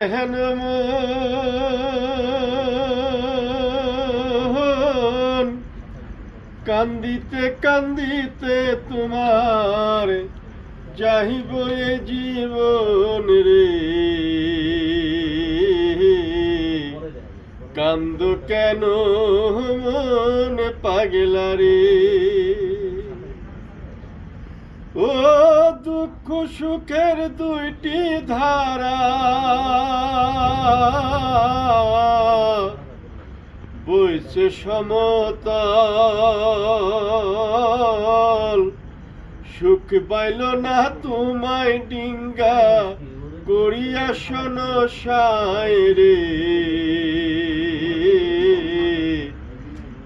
হেন মন কান্দিতে কান্দিতে তোমার যাহিব এ জীবন রে। কান্দ কেন মন পাগলা রে? ও দুঃখ সুখের দুইটি ধারা। বইছে সমতল। সুখ পাইল না তোমায় ডিঙ্গা, করিয়া শোন রে।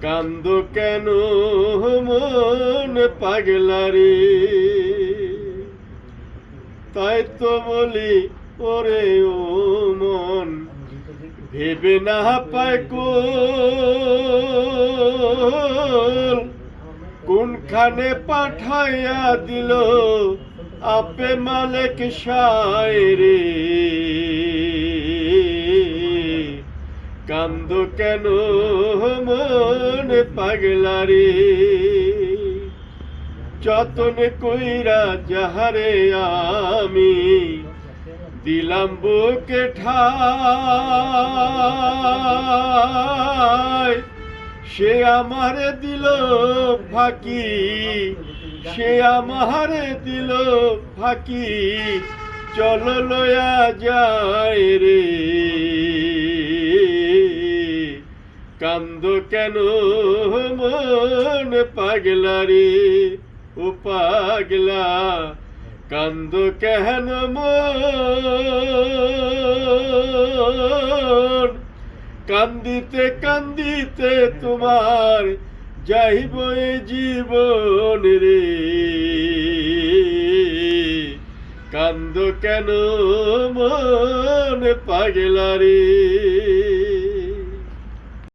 কান্দ কেন মন পাগলা রে। তাই তো বলি, ওরে ও মন, ভেবে না পায় কোনখানে পাঠাইয়া দিল আপে মালিক রে। কান্দ কেন মন পাগলারে যতন কইরা যাহারে আমি দিলাম বুকে ঠাই। সে আমারে দিল ফাঁকি, সে আমারে দিল ফাঁকি, চল লয়া যায় রে। কান্দ কেন মন পাগলা রে? ও পাগলা, কান্দ কেন কান্দিতে কান্দিতে তোমার যাইব এ জীবন রে। কান্দ কেন মন পাগলা রে?